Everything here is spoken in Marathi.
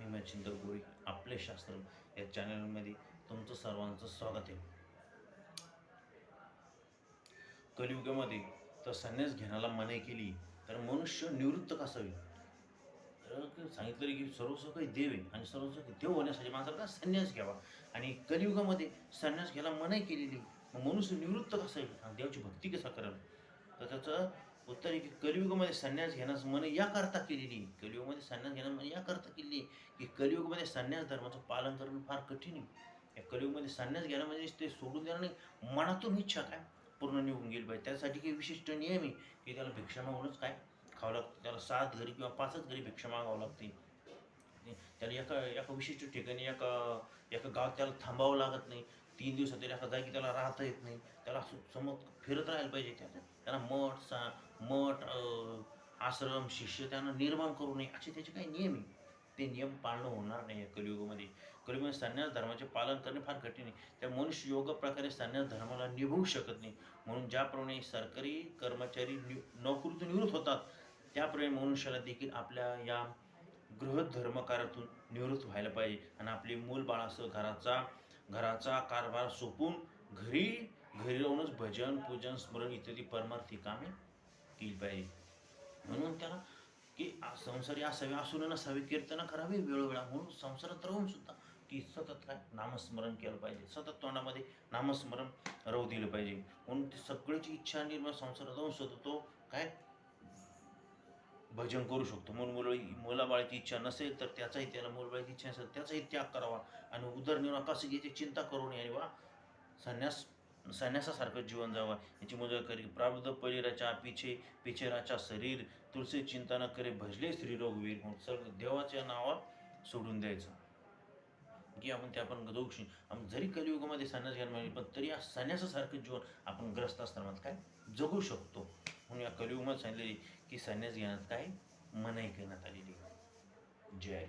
मी मच्छिंदर गोळी आपले शास्त्र या चॅनलमध्ये तुमचं सर्वांचं स्वागत आहे. कलियुगामध्ये तर संन्यास घेण्याला मनाई केली तर मनुष्य निवृत्त कसावी तर सांगितलं की सर्वस्व काही देव आहे आणि सर्वस्व काही देव होण्यासाठी माणसाला का संन्यास घ्यावा? आणि कलियुगामध्ये संन्यास घ्यायला मनाई केलेली मग मनुष्य निवृत्त कसा आणि देवाची भक्ती कसा करावी? तर त्याचं उत्तर आहे की कलियुगामध्ये संन्यास घेण्यास मन याकरता केलेली. कलियुगमध्ये कलियुगामध्ये संन्यास घेण्यास मन याकरता केलेली की कलियुगमध्ये संन्यास धर्माचं पालन करणं फार कठीण आहे. या कलियुगमध्ये संन्यास घेणं म्हणजे ते सोडून देणं नाही मनातून इच्छा काय? पूर्ण निघून गेली पाहिजे. त्यासाठी काही विशिष्ट नियम आहे की त्याला भिक्षा मागूनच काय खावं लागतं? त्याला सात घरी किंवा पाचच घरी भिक्षा मागावं लागते. त्याला एका एका विशिष्ट ठिकाणी एका एका गावात त्याला थांबावं लागत नाही. तीन दिवसात तरी एका जागी त्याला राहता येत नाही. त्याला समोर फिरत राहायला पाहिजे त्याला त्याला मठ सा मठ आश्रम शिष्य त्यांना निर्माण करू नये. असे त्याचे काही नियम आहे. ते नियम पाळणं होणार नाही या कलियुगामध्ये. कलियुगामध्ये संन्यास धर्माचे पालन करणे फार कठीण आहे. त्या मनुष्य योग्य प्रकारे संन्यास धर्माला निभवू शकत नाही. म्हणून ज्याप्रमाणे सरकारी कर्मचारी नि नोकरीतून निवृत्त होतात त्याप्रमाणे मनुष्याला देखील आपल्या या गृहधर्मकारातून निवृत्त व्हायला पाहिजे. आणि आपले मूल बाळासह घराचा घराचा कारभार सोपून घरी घरी राहूनच भजन पूजन स्मरण इत्यादी परमार्थी कामे केली पाहिजे. म्हणून त्याला की संसार या सवे असून नसावे कीर्तन करावे वेळोवेळा. म्हणून संसारात राहून सुद्धा की सतत काय? नामस्मरण केलं पाहिजे. सतत तोंडामध्ये नामस्मरण राहू दिलं पाहिजे. म्हणून ती सगळ्याची इच्छा निर्माण संसारात राहून सुद्धा तो काय? भजन करू शकतो. म्हणून मुलं मुलाबाळाची इच्छा नसेल तर त्याचाही त्याला मुलाबाळाची इच्छा नसेल त्याचाही त्याग करावा. आणि उदरनिर्वाह कसं घ्यायची चिंता करू नये. आणि वा संन्यास संन्यासासारखं जीवन जावं. याची मजा करी प्रारब्ध परिराच्या पिछे पिछेराच्या शरीर तुळसी चिंता न करे भजले श्रीरोगवीर म्हणून सगळं देवाच्या नावावर सोडून द्यायचं. की आपण ते आपण जाऊ शकतो आपण जरी कलियुगामध्ये संन्यास घ्यायला मिळाली पण तरी या संन्यासासारखं जीवन आपण ग्रस्त असताना काय? जगू शकतो. म्हणून या कलियुगामध्ये सांगितलेली की संन्यास घेण्यात काय मनाई करण्यात आलेली जय